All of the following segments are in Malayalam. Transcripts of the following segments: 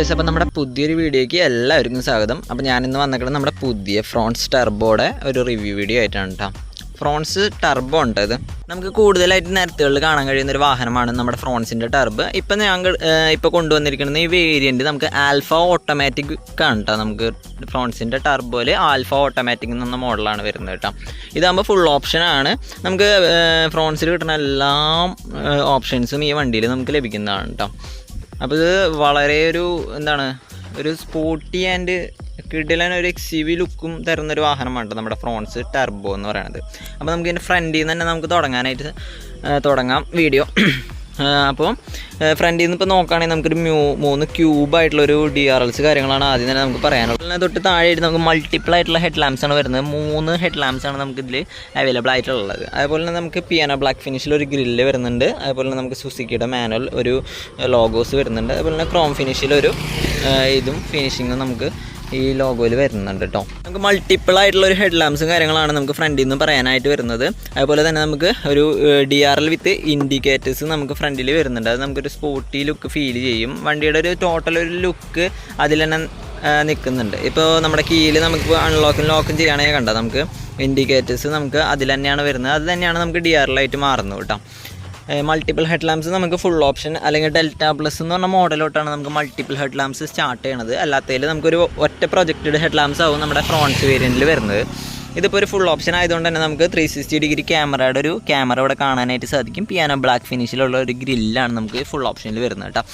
ഗൈസ് അപ്പോൾ നമ്മുടെ പുതിയൊരു വീഡിയോയ്ക്ക് എല്ലാവർക്കും സ്വാഗതം. അപ്പോൾ ഞാനിന്ന് വന്നിട്ട് നമ്മുടെ പുതിയ ഫ്രോൺസ് ടർബോയുടെ ഒരു റിവ്യൂ വീഡിയോ ആയിട്ടാണ് കേട്ടോ ഫ്രോൺസ് ടർബോ ഉണ്ട് ഇത്. നമുക്ക് കൂടുതലായിട്ട് നിരത്തുകളിൽ കാണാൻ കഴിയുന്ന ഒരു വാഹനമാണ് നമ്മുടെ ഫ്രോൺസിന്റെ ടർബ്. ഇപ്പം ഞങ്ങൾ ഇപ്പോൾ കൊണ്ടുവന്നിരിക്കുന്നത് ഈ വേരിയന്റ് നമുക്ക് ആൽഫ ഓട്ടോമാറ്റിക് ആണ് കേട്ടോ നമുക്ക് ഫ്രോൺസിന്റെ ടർബോയിൽ ആൽഫ ഓട്ടോമാറ്റിക് എന്ന മോഡലാണ് വരുന്നത് കേട്ടോ ഇതാകുമ്പോൾ ഫുൾ ഓപ്ഷനാണ് നമുക്ക് ഫ്രോൺസിൽ കിട്ടുന്ന എല്ലാ ഓപ്ഷൻസും ഈ വണ്ടിയിൽ നമുക്ക് ലഭിക്കുന്നതാണ് കേട്ടോ അപ്പോൾ ഇത് വളരെ ഒരു എന്താണ് ഒരു സ്പോർട്ടി ആൻഡ് കിടിലൻ ഒരു എക്സിവി ലുക്കും തരുന്ന ഒരു വാഹനമാണ് നമ്മുടെ ഫ്രോൺസ് ടർബോ എന്ന് പറയുന്നത്. അപ്പോൾ നമുക്ക് ഇതിന്റെ ഫ്രണ്ടിൽ നിന്ന് തന്നെ നമുക്ക് തുടങ്ങാനായിട്ട് തുടങ്ങാം വീഡിയോ അപ്പോൾ ഫ്രണ്ടിൽ നിന്ന് ഇപ്പോൾ നോക്കുകയാണെങ്കിൽ നമുക്കൊരു മ്യൂ മൂന്ന് ക്യൂബായിട്ടുള്ളൊരു ഡി ആർ എൽസ് കാര്യങ്ങളാണ് ആദ്യം തന്നെ നമുക്ക് പറയാനുള്ളത്. തൊട്ട് താഴെയായിട്ട് നമുക്ക് മൾട്ടിപ്പിൾ ആയിട്ടുള്ള ഹെഡ് ലാംപ്സ് ആണ് വരുന്നത്. മൂന്ന് ഹെഡ് ലാംപ്സ് ആണ് നമുക്ക് ഇതിൽ അവൈലബിൾ ആയിട്ടുള്ളത്. അതുപോലെ തന്നെ നമുക്ക് പിയാനോ ബ്ലാക്ക് ഫിനിഷിൽ ഒരു ഗ്രില്ല് വരുന്നുണ്ട്. അതുപോലെ തന്നെ നമുക്ക് സുസുക്കിയുടെ മാനുവൽ ഒരു ലോഗോസ് വരുന്നുണ്ട്. അതുപോലെ തന്നെ ക്രോം ഫിനിഷിലൊരു ഇതും ഫിനിഷിങ്ങും നമുക്ക് ഈ ലോഗോയിൽ വരുന്നുണ്ട് കേട്ടോ നമുക്ക് മൾട്ടിപ്പിൾ ആയിട്ടുള്ള ഒരു ഹെഡ് കാര്യങ്ങളാണ് നമുക്ക് ഫ്രണ്ടിൽ നിന്ന് പറയാനായിട്ട് വരുന്നത്. അതുപോലെ തന്നെ നമുക്ക് ഒരു D R L with indicators നമുക്ക് ഫ്രണ്ടിൽ വരുന്നുണ്ട്. അത് നമുക്കൊരു സ്പോർട്ടി ലുക്ക് ഫീൽ ചെയ്യും. വണ്ടിയുടെ ഒരു ടോട്ടൽ ഒരു ലുക്ക് അതിൽ തന്നെ നിൽക്കുന്നുണ്ട്. ഇപ്പോൾ നമ്മുടെ കീയിൽ നമുക്ക് അൺലോക്കും ലോക്കും ചെയ്യുകയാണെങ്കിൽ കണ്ടോ? നമുക്ക് ഇൻഡിക്കേറ്റേഴ്സ് നമുക്ക് അതിൽ തന്നെയാണ് വരുന്നത്. അത് തന്നെയാണ് നമുക്ക് ഡി ആർ എൽ ആയിട്ട് മാറുന്നത് കേട്ടോ മൾട്ടിപ്പിൾ ഹെഡ് ലാംപ്സ് നമുക്ക് ഫുൾ ഓപ്ഷൻ അല്ലെങ്കിൽ ഡെൽറ്റ പ്ലസ് എന്ന് പറഞ്ഞ മോഡലോട്ടാണ് നമുക്ക് മൾട്ടിപ്പിൾ ഹെഡ് ലാംപ്സ് സ്റ്റാർട്ട് ചെയ്യണത്. അല്ലാത്തതിൽ നമുക്കൊരു ഒറ്റ പ്രൊജക്റ്റഡ് ഹെഡ് ലാംപ്സ് ആവും നമ്മുടെ ഫ്രോൺസ് വേരിയന്റിൽ വരുന്നത്. ഇതിപ്പോൾ ഒരു ഫുൾ ഓപ്ഷൻ ആയതുകൊണ്ട് തന്നെ നമുക്ക് ത്രീ സിക്സ്റ്റി ഡിഗ്രി ക്യാമറയുടെ ഒരു ക്യാമറ ഇവിടെ കാണാനായിട്ട് സാധിക്കും. പിയാനോ ബ്ലാക്ക് ഫിനിഷിലുള്ള ഒരു ഗ്രില്ലാണ് നമുക്ക് ഫുൾ ഓപ്ഷനിൽ വരുന്നത് കേട്ടോ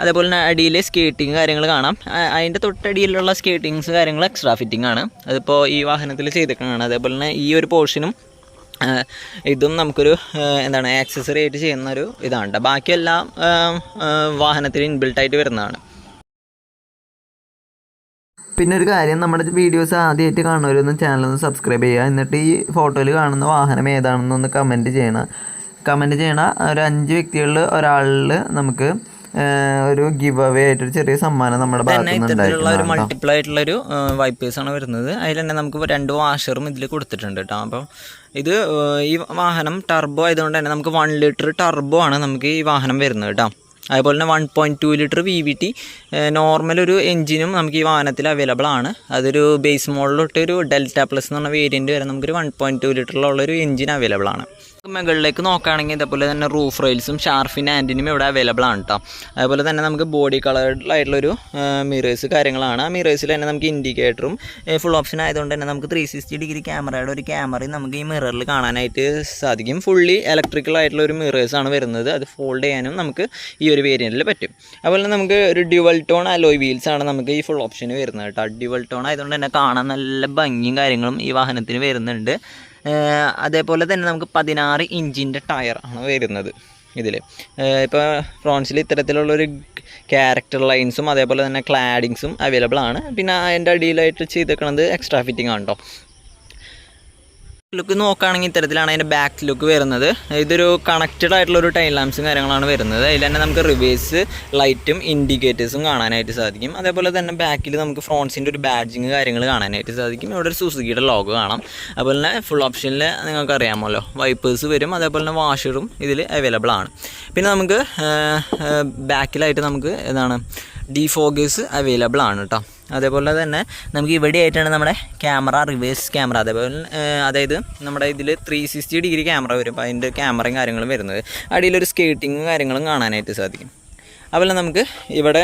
അതേപോലെ തന്നെ അടിയിൽ സ്കേറ്റിംഗ് കാര്യങ്ങൾ കാണാം. അതിന്റെ തൊട്ടടിയിലുള്ള സ്കേറ്റിങ്സ് കാര്യങ്ങൾ എക്സ്ട്രാ ഫിറ്റിംഗ് ആണ്. അതിപ്പോൾ ഈ വാഹനത്തിൽ ചെയ്തിട്ടാണ് അതേപോലെ തന്നെ ഈ ഒരു പോർഷനും ഇതും നമുക്കൊരു എന്താണ് ആക്സസറി ആയിട്ട് ചെയ്യുന്ന ഒരു ഇതാണ്. ബാക്കിയെല്ലാം വാഹനത്തിൽ ഇൻബിൽട്ടായിട്ട് വരുന്നതാണ്. പിന്നെ ഒരു കാര്യം നമ്മുടെ വീഡിയോസ് ആദ്യമായിട്ട് കാണുന്നവരൊന്നും ചാനലൊന്ന് സബ്സ്ക്രൈബ് ചെയ്യുക. എന്നിട്ട് ഈ ഫോട്ടോയിൽ കാണുന്ന വാഹനം ഏതാണെന്നൊന്ന് കമന്റ് ചെയ്യണം. കമന്റ് ചെയ്യണ ഒരു അഞ്ച് വ്യക്തികളിൽ ഒരാളിൽ നമുക്ക് ഒരു ഗിവ് അവേ ആയിട്ടൊരു ചെറിയ സമ്മാനം നമ്മുടെ ഇത്തരത്തിലുള്ള ഒരു മൾട്ടിപ്പിൾ ആയിട്ടുള്ള ഒരു വൈപ്പേഴ്സ് ആണ് വരുന്നത്. അതിൽ തന്നെ നമുക്ക് രണ്ട് വാഷറും ഇതിൽ കൊടുത്തിട്ടുണ്ട് കേട്ടോ. അപ്പോൾ ഇത് ഈ വാഹനം ടർബോ ആയതുകൊണ്ട് തന്നെ നമുക്ക് വൺ ലിറ്റർ ടർബോ ആണ് നമുക്ക് ഈ വാഹനം വരുന്നത് കേട്ടോ. അതുപോലെ തന്നെ one point two litre V V T normal ഒരു എഞ്ചിനും നമുക്ക് ഈ വാഹനത്തിൽ അവൈലബിൾ ആണ്. അതൊരു ബേസ് മോഡലിലോട്ട് ഒരു ഡെൽറ്റ പ്ലസ് എന്ന് പറഞ്ഞ വേരിയന്റ് വരെ നമുക്കൊരു വൺ പോയിന്റ് ടു ലിറ്ററിലുള്ള ഒരു എഞ്ചിൻ അവൈലബിൾ ആണ്. മുകളിലേക്ക് നോക്കുകയാണെങ്കിൽ ഇതേപോലെ തന്നെ റൂഫ് റെയിൽസും ഷാർഫിൻ ആന്റിനും ഇവിടെ അവൈലബിൾ ആണ് കേട്ടോ അതുപോലെ തന്നെ നമുക്ക് ബോഡി കളേർഡിലായിട്ടുള്ളൊരു മിറേഴ്സ് കാര്യങ്ങളാണ്. ആ മിറേഴ്സിൽ തന്നെ നമുക്ക് ഇൻഡിക്കേറ്ററും ഫുൾ ഓപ്ഷൻ ആയതുകൊണ്ട് തന്നെ നമുക്ക് ത്രീ സിക്സ്റ്റി ഡിഗ്രി ക്യാമറയുടെ ഒരു ക്യാമറയും നമുക്ക് ഈ മിററിൽ കാണാനായിട്ട് സാധിക്കും. ഫുള്ളി ഇലക്ട്രിക്കൽ ആയിട്ടുള്ള ഒരു മിറേഴ്സ് ആണ് വരുന്നത്. അത് ഫോൾഡ് ചെയ്യാനും നമുക്ക് ഈ ഒരു വേരിയന്റിൽ പറ്റും. അതുപോലെ നമുക്ക് ഒരു ഡ്യുവൽ ടോൺ അലോയ് വീൽസ് ആണ് നമുക്ക് ഈ ഫുൾ ഓപ്ഷന് വരുന്നത് കേട്ടോ ഡ്യുവൽ ടോൺ ആയതുകൊണ്ട് തന്നെ കാണാൻ നല്ല ഭംഗിയും കാര്യങ്ങളും ഈ വാഹനത്തിന് വരുന്നുണ്ട്. അതേപോലെ തന്നെ നമുക്ക് പതിനാറ് ഇഞ്ചിന്റെ ടയർ ആണ് വരുന്നത് ഇതിൽ ഇപ്പോൾ ഫ്രോൺസിൽ ഇത്തരത്തിലുള്ളൊരു ക്യാരക്ടർ ലൈൻസും അതേപോലെ തന്നെ ക്ലാഡിങ്സും അവൈലബിൾ ആണ്. പിന്നെ അതിന്റെ അടിയിലായിട്ട് ചെയ്തേക്കണത് എക്സ്ട്രാ ഫിറ്റിംഗ് ആണ് കേട്ടോ ലുക്ക് നോക്കുകയാണെങ്കിൽ ഇത്തരത്തിലാണ് അതിന്റെ ബാക്ക് ലുക്ക് വരുന്നത്. ഇതൊരു കണക്റ്റഡ് ആയിട്ടുള്ള ഒരു ടൈം ലാംസും കാര്യങ്ങളാണ് വരുന്നത്. അതിൽ തന്നെ നമുക്ക് റിവേഴ്സ് ലൈറ്റും ഇൻഡിക്കേറ്റേഴ്സും കാണാനായിട്ട് സാധിക്കും. അതേപോലെ തന്നെ ബാക്കിൽ നമുക്ക് ഫ്രോൺസിന്റെ ഒരു ബാഡ്ജിങ് കാര്യങ്ങൾ കാണാനായിട്ട് സാധിക്കും. ഇവിടെ ഒരു സുസുക്കിയുടെ ലോഗ് കാണാം. അതുപോലെ തന്നെ ഫുൾ ഓപ്ഷനിൽ നിങ്ങൾക്ക് അറിയാമല്ലോ വൈപ്പേഴ്സ് വരും. അതേപോലെ തന്നെ വാഷറും ഇതിൽ അവൈലബിൾ ആണ്. പിന്നെ നമുക്ക് ബാക്കിലായിട്ട് നമുക്ക് എന്താണ് ഡിഫോഗേഴ്സ് അവൈലബിൾ ആണ് കേട്ടോ അതേപോലെ തന്നെ നമുക്ക് ഇവിടെ ആയിട്ടാണ് നമ്മുടെ ക്യാമറ റിവേഴ്സ് ക്യാമറ അതേപോലെ അതായത് നമ്മുടെ ഇതിൽ ത്രീ സിക്സ്റ്റി ഡിഗ്രി ക്യാമറ വരും. അപ്പോൾ അതിന്റെ ക്യാമറയും കാര്യങ്ങളും വരുന്നത്. അടിയിലൊരു സ്കേറ്റിങ്ങും കാര്യങ്ങളും കാണാനായിട്ട് സാധിക്കും. അതുപോലെ നമുക്ക് ഇവിടെ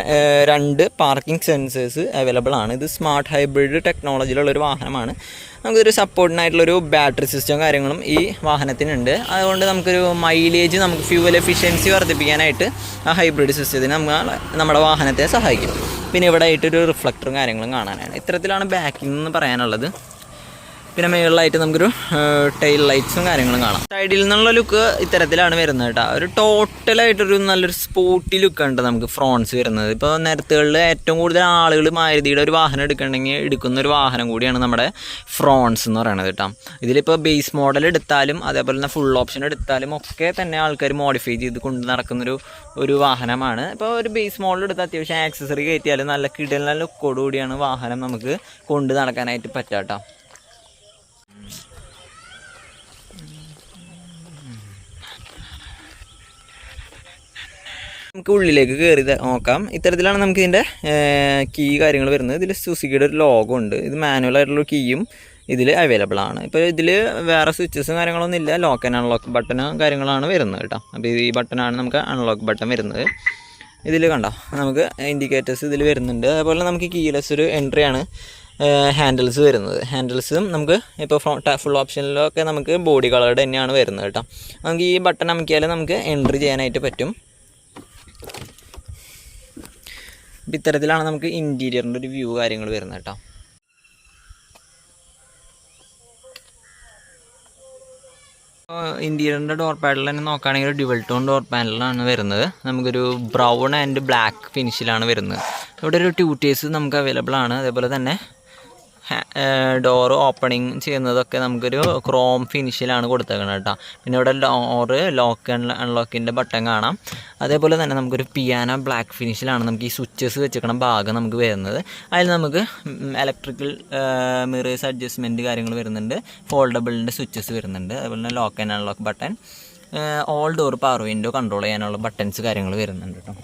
രണ്ട് പാർക്കിംഗ് സെൻസേഴ്സ് അവൈലബിൾ ആണ്. ഇത് സ്മാർട്ട് ഹൈബ്രിഡ് ടെക്നോളജിയിലുള്ള ഒരു വാഹനമാണ് നമുക്കൊരു സപ്പോർട്ടിനായിട്ടുള്ളൊരു ബാറ്ററി സിസ്റ്റം കാര്യങ്ങളും ഈ വാഹനത്തിനുണ്ട്. അതുകൊണ്ട് നമുക്കൊരു മൈലേജ് നമുക്ക് ഫ്യൂവൽ എഫിഷ്യൻസി വർദ്ധിപ്പിക്കാനായിട്ട് ആ ഹൈബ്രിഡ് സിസ്റ്റത്തിന് നമ്മൾ നമ്മുടെ വാഹനത്തെ സഹായിക്കും. പിന്നെ ഇവിടെ ആയിട്ടൊരു റിഫ്ലക്ടറും കാര്യങ്ങളും കാണാനാണ്. ഇത്തരത്തിലാണ് ബാക്കിംഗ് എന്ന് പറയാനുള്ളത്. പിന്നെ മേളിലായിട്ട് നമുക്കൊരു ടൈൽ ലൈറ്റ്സും കാര്യങ്ങളും കാണാം. സൈഡിൽ നിന്നുള്ള ലുക്ക് ഇത്തരത്തിലാണ് വരുന്നത് കേട്ടോ. ഒരു ടോട്ടലായിട്ടൊരു നല്ലൊരു സ്പോട്ടി ലുക്ക് ഉണ്ട് നമുക്ക് ഫ്രോൺസ് വരുന്നത്. ഇപ്പോൾ നിരത്തുകളിൽ ഏറ്റവും കൂടുതൽ ആളുകൾ മാരുതിയുടെ ഒരു വാഹനം എടുക്കണമെങ്കിൽ എടുക്കുന്ന ഒരു വാഹനം കൂടിയാണ് നമ്മുടെ ഫ്രോൺസ് എന്ന് പറയുന്നത് കേട്ടോ. ഇതിലിപ്പോൾ ബേസ് മോഡൽ എടുത്താലും അതേപോലെ തന്നെ ഫുൾ ഓപ്ഷൻ എടുത്താലും ഒക്കെ തന്നെ ആൾക്കാർ മോഡിഫൈ ചെയ്ത് കൊണ്ട് നടക്കുന്നൊരു ഒരു വാഹനമാണ്. ഇപ്പോൾ ഒരു ബേസ് മോഡൽ എടുത്ത് അത്യാവശ്യം ആക്സസറി കയറ്റിയാലും നല്ല കിടലിന ലുക്കോടുകൂടിയാണ് വാഹനം നമുക്ക് കൊണ്ട് നടക്കാനായിട്ട് പറ്റുക നമുക്ക് ഉള്ളിലേക്ക് കയറി നോക്കാം. ഇത്തരത്തിലാണ് നമുക്ക് ഇതിന്റെ കീ കാര്യങ്ങൾ വരുന്നത്. ഇതിൽ സുസിക്കിയുടെ ഒരു ലോഗോ ഉണ്ട്. ഇത് മാനുവൽ ആയിട്ടുള്ള കീയും ഇതിൽ അവൈലബിൾ ആണ്. ഇപ്പോൾ ഇതിൽ വേറെ സ്വിച്ചസും കാര്യങ്ങളൊന്നും ഇല്ല. ലോക്ക് ആൻഡ് അൺലോക്ക് ബട്ടണും കാര്യങ്ങളാണ് വരുന്നത് കേട്ടോ. അപ്പോൾ ഈ ബട്ടണാണ് നമുക്ക് അൺലോക്ക് ബട്ടൺ വരുന്നത്. ഇതിൽ കണ്ടോ? നമുക്ക് ഇൻഡിക്കേറ്റേഴ്സ് ഇതിൽ വരുന്നുണ്ട്. അതുപോലെ നമുക്ക് കീലെസ് ഒരു എൻട്രി ആണ്. ഹാൻഡിൽസ് വരുന്നത്. ഹാൻഡിൽസും നമുക്ക് ഇപ്പോൾ ഫുൾ ഓപ്ഷനിലൊക്കെ നമുക്ക് ബോഡി കളറുടെ തന്നെയാണ് വരുന്നത് കേട്ടോ. നമുക്ക് ഈ ബട്ടൺ അമക്കിയാൽ നമുക്ക് എൻട്രി ചെയ്യാനായിട്ട് പറ്റും. അപ്പം ഇത്തരത്തിലാണ് നമുക്ക് ഇന്റീരിയറിന്റെ ഒരു വ്യൂ കാര്യങ്ങൾ വരുന്നത് കേട്ടോ. ഇന്റീരിയറിന്റെ ഡോർ പാനൽ തന്നെ നോക്കുകയാണെങ്കിൽ ഡ്യുവൽ ടോൺ ഡോർ പാനലാണ് വരുന്നത്. നമുക്കൊരു ബ്രൗൺ ആൻഡ് ബ്ലാക്ക് ഫിനിഷിലാണ് വരുന്നത്. ഇവിടെ ഒരു ട്യൂട്ടേഴ്സ് നമുക്ക് അവൈലബിൾ ആണ്. അതേപോലെ തന്നെ ഡോറ് ഓപ്പണിങ് ചെയ്യുന്നതൊക്കെ നമുക്കൊരു ക്രോം ഫിനിഷിലാണ് കൊടുത്തേക്കുന്നത് കേട്ടോ. പിന്നെ ഇവിടെ ഡോറ് ലോക്ക് അൺലോക്കിന്റെ ബട്ടൺ കാണാം. അതേപോലെ തന്നെ നമുക്കൊരു പിയാന ബ്ലാക്ക് ഫിനിഷിലാണ് നമുക്ക് ഈ സ്വിച്ചസ് വെച്ചേക്കണ ഭാഗം നമുക്ക് വരുന്നത്. അതിൽ നമുക്ക് ഇലക്ട്രിക്കൽ മിറേഴ്സ് അഡ്ജസ്റ്റ്മെന്റ് കാര്യങ്ങൾ വരുന്നുണ്ട്. ഫോൾഡബിളിന്റെ സ്വിച്ചസ് വരുന്നുണ്ട്. അതുപോലെ തന്നെ lock and unlock button all door power window control ചെയ്യാനുള്ള ബട്ടൺസ് കാര്യങ്ങൾ വരുന്നുണ്ട് കേട്ടോ.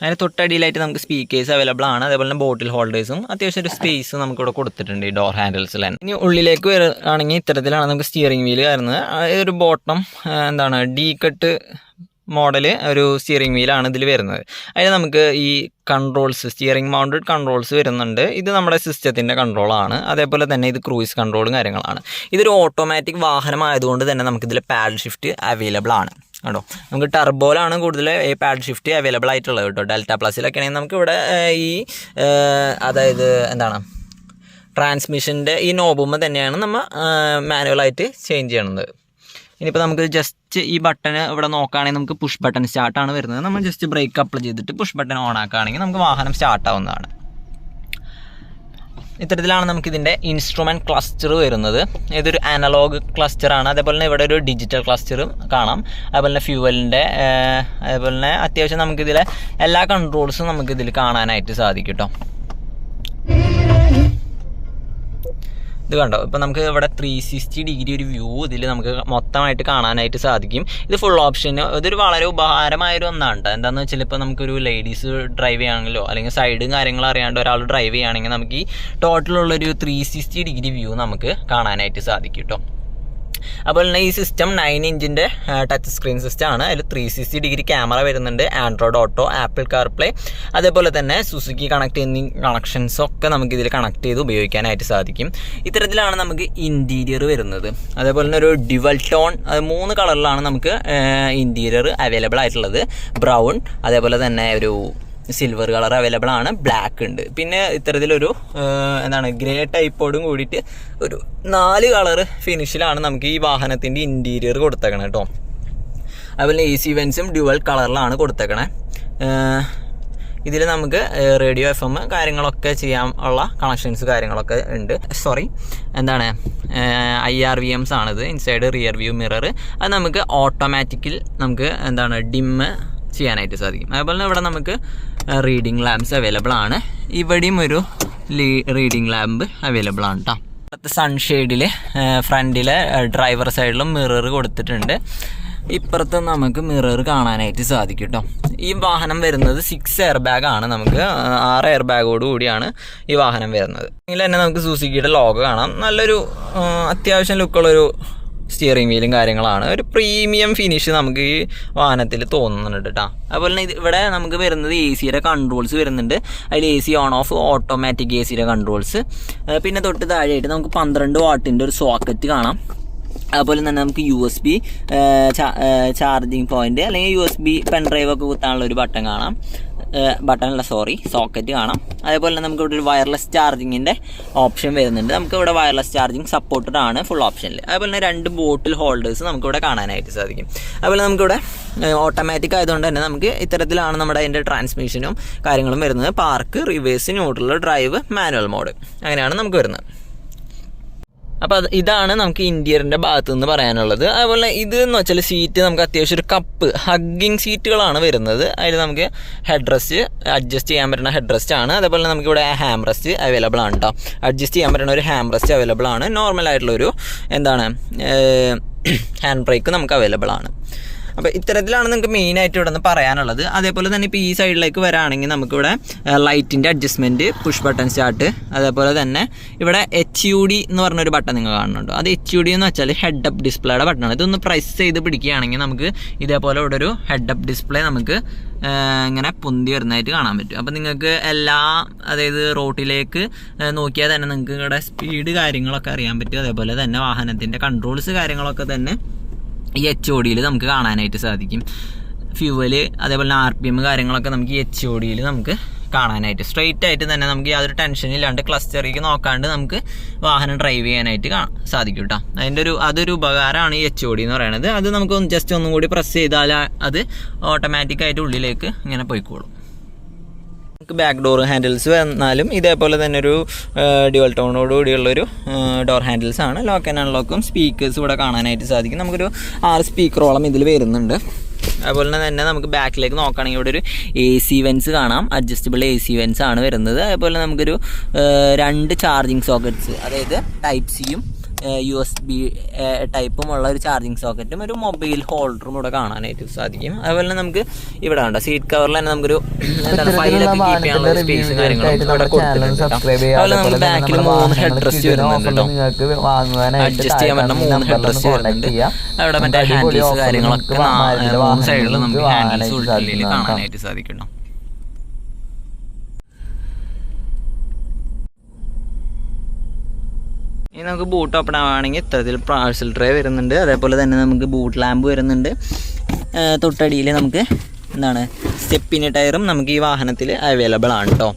അതിന് തൊട്ടടിയിലായിട്ട് നമുക്ക് സ്പീക്കേഴ്സ് അവൈലബിൾ ആണ്. അതേപോലെ തന്നെ ബോട്ടിൽ ഹോൾഡേഴ്സും അത്യാവശ്യം ഒരു സ്പേസ് നമുക്ക് ഇവിടെ കൊടുത്തിട്ടുണ്ട് ഈ ഡോർ ഹാൻഡിൽസിൽ ഇനി ഉള്ളിലേക്ക് വരികയാണെങ്കിൽ ഇത്തരത്തിലാണ് നമുക്ക് സ്റ്റിയറിംഗ് വീൽ വരുന്നത്. ഒരു ബോട്ടം എന്താണ് ഡി കട്ട് മോഡൽ ഒരു സ്റ്റിയറിംഗ് വീലാണ് ഇതിൽ വരുന്നത്. അതിൽ നമുക്ക് ഈ കൺട്രോൾസ് സ്റ്റിയറിംഗ് മൗണ്ടഡ് കൺട്രോൾസ് വരുന്നുണ്ട്. ഇത് നമ്മുടെ സിസ്റ്റത്തിന്റെ കൺട്രോളാണ് അതേപോലെ തന്നെ ഇത് ക്രൂയിസ് കൺട്രോളും കാര്യങ്ങളാണ്. ഇതൊരു ഓട്ടോമാറ്റിക് വാഹനമായതുകൊണ്ട് തന്നെ നമുക്കിതിൽ പാഡ് ഷിഫ്റ്റ് അവൈലബിൾ ആണ്. കേട്ടോ നമുക്ക് ടർബോലാണ് കൂടുതൽ ഈ പാഡ് ഷിഫ്റ്റ് അവൈലബിൾ ആയിട്ടുള്ളത് കേട്ടോ. ഡെൽറ്റ പ്ലസിലൊക്കെ ആണെങ്കിൽ നമുക്ക് ഇവിടെ ഈ അതായത് എന്താണ്? ട്രാൻസ്മിഷന്റെ ഈ നോബുമ്മ തന്നെയാണ് നമ്മൾ മാനുവലായിട്ട് ചേഞ്ച് ചെയ്യണത്. ഇനിയിപ്പോൾ നമുക്ക് ജസ്റ്റ് ഈ ബട്ടൺ ഇവിടെ നോക്കുകയാണെങ്കിൽ നമുക്ക് പുഷ് ബട്ടൺ സ്റ്റാർട്ടാണ് വരുന്നത്. നമ്മൾ ജസ്റ്റ് ബ്രേക്ക് അപ്ലൈ ചെയ്തിട്ട് പുഷ് ബട്ടൺ ഓൺ ആക്കുകയാണെങ്കിൽ നമുക്ക് വാഹനം സ്റ്റാർട്ട് ആവുന്നതാണ്. ഇത്തരത്തിലാണ് നമുക്കിതിന്റെ ഇൻസ്ട്രുമെന്റ് ക്ലസ്റ്റർ വരുന്നത്. ഇതൊരു അനലോഗ് ക്ലസ്റ്ററാണ് അതേപോലെ തന്നെ ഇവിടെ ഒരു ഡിജിറ്റൽ ക്ലസ്റ്ററും കാണാം. അതുപോലെ തന്നെ ഫ്യൂവലിന്റെ അതേപോലെ തന്നെ അത്യാവശ്യം നമുക്കിതിലെ എല്ലാ കൺട്രോൾസും നമുക്കിതിൽ കാണാനായിട്ട് സാധിക്കും കേട്ടോ ഇത് കണ്ടോ? ഇപ്പോൾ നമുക്ക് ഇവിടെ ത്രീ സിക്സ്റ്റി ഡിഗ്രി ഒരു വ്യൂ ഇതിൽ നമുക്ക് മൊത്തമായിട്ട് കാണാനായിട്ട് സാധിക്കും. ഇത് ഫുൾ ഓപ്ഷൻ ഇതൊരു വളരെ ഉപകാരമായൊരു ഒന്നാണ് കേട്ടോ എന്താണെന്ന് വെച്ചാൽ ഇപ്പോൾ നമുക്കൊരു ലേഡീസ് ഡ്രൈവ് ചെയ്യുകയാണെങ്കിലോ അല്ലെങ്കിൽ സൈഡും കാര്യങ്ങളും അറിയാണ്ട് ഒരാൾ ഡ്രൈവ് ചെയ്യുകയാണെങ്കിൽ നമുക്ക് ഈ ടോട്ടലുള്ളൊരു ത്രീ സിക്സ്റ്റി ഡിഗ്രി വ്യൂ നമുക്ക് കാണാനായിട്ട് സാധിക്കും കേട്ടോ അതുപോലെ തന്നെ ഈ സിസ്റ്റം നയൻ ഇഞ്ചിന്റെ ടച്ച് സ്ക്രീൻ സിസ്റ്റം ആണ്. അതിൽ ത്രീ സിക്സ്റ്റി ഡിഗ്രി ക്യാമറ വരുന്നുണ്ട്. ആൻഡ്രോയിഡ് ഓട്ടോ ആപ്പിൾ കാർപ്ലേ അതേപോലെ തന്നെ സുസുക്കി കണക്ട് എന്നീ കണക്ഷൻസ് ഒക്കെ നമുക്ക് ഇതിൽ കണക്ട് ചെയ്ത് ഉപയോഗിക്കാനായിട്ട് സാധിക്കും. ഇത്തരത്തിലാണ് നമുക്ക് ഇന്റീരിയർ വരുന്നത്. അതേപോലെ തന്നെ ഒരു ഡിവൽ ടോൺ മൂന്ന് കളറിലാണ് നമുക്ക് ഇന്റീരിയർ അവൈലബിൾ ആയിട്ടുള്ളത്. ബ്രൗൺ അതേപോലെ തന്നെ ഒരു സിൽവർ കളർ അവൈലബിൾ ആണ്. ബ്ലാക്ക് ഉണ്ട്. പിന്നെ ഇത്തരത്തിലൊരു എന്താണ് ഗ്രേ ടൈപ്പോടും കൂടിയിട്ട് ഒരു നാല് കളർ ഫിനിഷിലാണ് നമുക്ക് ഈ വാഹനത്തിന്റെ ഇന്റീരിയർ കൊടുത്തേക്കണേ കേട്ടോ അതുപോലെ എ സി വെൻസും ഡ്യുവൽ കളറിലാണ് കൊടുത്തേക്കണേ. ഇതിൽ നമുക്ക് റേഡിയോ എഫ് എം കാര്യങ്ങളൊക്കെ ചെയ്യാൻ ഉള്ള കണക്ഷൻസ് കാര്യങ്ങളൊക്കെ ഉണ്ട്. സോറി എന്താണ് ഐ ആർ വി എംസ് ആണിത്. ഇൻസൈഡ് റിയർ വ്യൂ മിറർ അത് നമുക്ക് ഓട്ടോമാറ്റിക്കിൽ നമുക്ക് എന്താണ് ഡിമ്മ് ചെയ്യാനായിട്ട് സാധിക്കും. അതുപോലെ ഇവിടെ നമുക്ക് റീഡിംഗ് ലാബ്സ് അവൈലബിൾ ആണ്. ഇവിടെയും ഒരു റീഡിംഗ് ലാമ്പ് അവൈലബിൾ ആണ് കേട്ടോ ഇപ്പോഴത്തെ സൺഷെയ്ഡിൽ ഫ്രണ്ടിലെ ഡ്രൈവർ സൈഡിലും മിറർ കൊടുത്തിട്ടുണ്ട്. ഇപ്പുറത്ത് നമുക്ക് മിറർ കാണാനായിട്ട് സാധിക്കും കേട്ടോ ഈ വാഹനം വരുന്നത് സിക്സ് എയർ ബാഗ് ആണ് നമുക്ക്. ആറ് എയർ ബാഗോട് കൂടിയാണ് ഈ വാഹനം വരുന്നത്. ഇതിൽ തന്നെ നമുക്ക് സൂസിക്കിയുടെ ലോഗ് കാണാം. നല്ലൊരു അത്യാവശ്യം ലുക്കുള്ളൊരു സ്റ്റിയറിംഗ് വീലും കാര്യങ്ങളാണ്. ഒരു പ്രീമിയം ഫിനിഷ് നമുക്ക് ഈ വാഹനത്തിൽ തോന്നുന്നുണ്ട് കേട്ടോ അതുപോലെ തന്നെ ഇവിടെ നമുക്ക് വരുന്നത് എ സിയുടെ കൺട്രോൾസ് വരുന്നുണ്ട്. അതിൽ A C on off automatic A സിയുടെ കൺട്രോൾസ് പിന്നെ തൊട്ട് താഴെയായിട്ട് നമുക്ക് പന്ത്രണ്ട് വാട്ടിന്റെ ഒരു സോക്കറ്റ് കാണാം. അതുപോലെ തന്നെ നമുക്ക് U S B charging point അല്ലെങ്കിൽ U S B pen drive ഒക്കെ കുത്താനുള്ള ഒരു ബട്ടൺ കാണാം. ബട്ടൺ അല്ല സോറി സോക്കറ്റ് കാണാം. അതേപോലെ തന്നെ നമുക്ക് ഇവിടെ ഒരു വയർലെസ് ചാർജിങ്ങിന്റെ ഓപ്ഷൻ വരുന്നുണ്ട്. നമുക്ക് ഇവിടെ വയർലെസ് ചാർജിങ് സപ്പോർട്ടഡ് ആണ് ഫുൾ ഓപ്ഷനിൽ അതുപോലെ തന്നെ രണ്ട് ബോട്ടിൽ ഹോൾഡേഴ്സ് നമുക്കിവിടെ കാണാനായിട്ട് സാധിക്കും. അതുപോലെ നമുക്കിവിടെ ഓട്ടോമാറ്റിക് ആയതുകൊണ്ട് തന്നെ നമുക്ക് ഇത്തരത്തിലാണ് നമ്മുടെ അതിന്റെ ട്രാൻസ്മിഷനും കാര്യങ്ങളും വരുന്നത്. Park reverse neutral drive manual mode അങ്ങനെയാണ് നമുക്ക് വരുന്നത്. അപ്പോൾ ഇതാണ് നമുക്ക് ഇന്ത്യറിന്റെ ഭാഗത്ത് നിന്ന് പറയാനുള്ളത്. അതുപോലെ ഇത് എന്ന് വെച്ചാൽ സീറ്റ് നമുക്ക് അത്യാവശ്യം ഒരു കപ്പ് ഹഗ്ഗിങ് സീറ്റുകളാണ് വരുന്നത്. അതിൽ നമുക്ക് ഹെഡ് റെസ്റ്റ് അഡ്ജസ്റ്റ് ചെയ്യാൻ പറ്റുന്ന ഹെഡ് റെസ്റ്റ് ആണ്. അതേപോലെ നമുക്ക് ഇവിടെ ഹാം റെസ്റ്റ് അവൈലബിൾ ആണ് കേട്ടോ അഡ്ജസ്റ്റ് ചെയ്യാൻ പറ്റുന്ന ഒരു ഹാം റെസ്റ്റ് അവൈലബിൾ ആണ് നോർമൽ ആയിട്ടുള്ളൊരു എന്താണ് ഹാൻഡ് ബ്രേക്ക് നമുക്ക് അവൈലബിൾ ആണ്. അപ്പോൾ ഇത്തരത്തിലാണ് നിങ്ങൾക്ക് മെയിനായിട്ട് ഇവിടെ നിന്ന് പറയാനുള്ളത്. അതേപോലെ തന്നെ ഇപ്പോൾ ഈ സൈഡിലേക്ക് വരാണെങ്കിൽ നമുക്കിവിടെ ലൈറ്റിന്റെ അഡ്ജസ്റ്റ്മെന്റ് പുഷ് ബട്ടൺ സ്റ്റാർട്ട് അതേപോലെ തന്നെ ഇവിടെ എച്ച് യു ഡി എന്ന് പറഞ്ഞൊരു ബട്ടൺ നിങ്ങൾ കാണുന്നുണ്ട്. അത് എച്ച് യു ഡി എന്ന് വെച്ചാൽ ഹെഡ് അപ്പ് ഡിസ്പ്ലേയുടെ ബട്ടണാണ് ഇതൊന്ന് പ്രസ് ചെയ്ത് പിടിക്കുകയാണെങ്കിൽ നമുക്ക് ഇതേപോലെ ഇവിടെ ഒരു ഹെഡ് അപ്പ് ഡിസ്പ്ലേ നമുക്ക് ഇങ്ങനെ പൊന്തി വരുന്നതായിട്ട് കാണാൻ പറ്റും. അപ്പോൾ നിങ്ങൾക്ക് എല്ലാ അതായത് റോട്ടിലേക്ക് നോക്കിയാൽ തന്നെ നിങ്ങൾക്ക് ഇവിടെ സ്പീഡ് കാര്യങ്ങളൊക്കെ അറിയാൻ പറ്റും. അതേപോലെ തന്നെ വാഹനത്തിന്റെ കൺട്രോൾസ് കാര്യങ്ങളൊക്കെ തന്നെ ഈ എച്ച് ഒ ഡിയിൽ നമുക്ക് കാണാനായിട്ട് സാധിക്കും. ഫ്യൂവൽ അതേപോലെ ആർ പി എം കാര്യങ്ങളൊക്കെ നമുക്ക് ഈ എച്ച് ഒ ഡിയിൽ നമുക്ക് കാണാനായിട്ട്. സ്ട്രെയിറ്റ് ആയിട്ട് തന്നെ നമുക്ക് യാതൊരു ടെൻഷനും ഇല്ലാണ്ട് ക്ലസ്റ്ററിലേക്ക് നോക്കാണ്ട് നമുക്ക് വാഹനം ഡ്രൈവ് ചെയ്യാനായിട്ട് കാണാൻ സാധിക്കും കേട്ടോ അതിന്റെ ഒരു അതൊരു ഉപകാരമാണ് ഈ എച്ച് ഒ ഡി എന്ന് പറയുന്നത് അത് നമുക്ക് ജസ്റ്റ് ഒന്നും കൂടി പ്രസ് ചെയ്താൽ അത് ഓട്ടോമാറ്റിക്കായിട്ട് ഉള്ളിലേക്ക് ഇങ്ങനെ പോയിക്കോളും. നമുക്ക് ബാക്ക് ഡോർ ഹാൻഡിൽസ് വന്നാലും ഇതേപോലെ തന്നെ ഒരു ഡ്യുവൽ ടോണോട് കൂടിയുള്ളൊരു ഡോർ ഹാൻഡിൽസ് ആണ്. ലോക്ക് ആൻഡ് അൺലോക്കും സ്പീക്കേഴ്സ് ഇവിടെ കാണാനായിട്ട് സാധിക്കും. നമുക്കൊരു ആറ് സ്പീക്കറോളം ഇതിൽ വരുന്നുണ്ട്. അതുപോലെ തന്നെ നമുക്ക് ബാക്കിലേക്ക് നോക്കുകയാണെങ്കിൽ ഇവിടെ ഒരു എ സി വെൻസ് കാണാം. അഡ്ജസ്റ്റബിൾ എ സി വെൻസ് ആണ് വരുന്നത്. അതുപോലെ നമുക്കൊരു രണ്ട് ചാർജിങ് സോക്കറ്റ്സ് അതായത് ടൈപ്പ് സിയും യു എസ് ബി ടൈപ്പും ഉള്ള ഒരു ചാർജിങ് സോക്കറ്റും ഒരു മൊബൈൽ ഹോൾഡറും ഇവിടെ കാണാനായിട്ട് സാധിക്കും. അതുപോലെ തന്നെ നമുക്ക് ഇവിടെ ഉണ്ട് സീറ്റ് കവറിൽ തന്നെ നമുക്കൊരു എന്താണ് ഫയലൊക്കെ കീപ്പ് ചെയ്യാനുള്ള സ്പേസും കാര്യങ്ങളും ഇവിടെ കൊടുത്തിട്ടുണ്ട്. അതുപോലെ നമുക്ക് ബാക്കിൽ മൂന്ന് ഹെഡ് റെസ്റ്റ് വരുന്നുണ്ട് അഡ്ജസ്റ്റ് ചെയ്യാൻ പറ്റുന്ന മൂന്ന് ഹെഡ് റെസ്റ്റ് വരുന്നുണ്ട്. അവിടെ മറ്റേ ഹാൻഡിൽസ് കാര്യങ്ങളൊക്കെ മൂന്ന് സൈഡിൽ നമുക്ക് ഹാൻഡിൽസ് ഉള്ളിൽ കാണാനായിട്ട് സാധിക്കും ഇനി നമുക്ക് ബൂട്ട് ഓപ്പൺ ആവുകയാണെങ്കിൽ ഇത്തരത്തിൽ പാഴ്സൽ ട്രേ വരുന്നുണ്ട്. അതേപോലെ തന്നെ നമുക്ക് ബൂട്ട് ലാമ്പ് വരുന്നുണ്ട്. തൊട്ടടിയിൽ നമുക്ക് എന്താണ്? സ്റ്റെപ്പിന് ടയറും നമുക്ക് ഈ വാഹനത്തിൽ അവൈലബിൾ ആണ് കേട്ടോ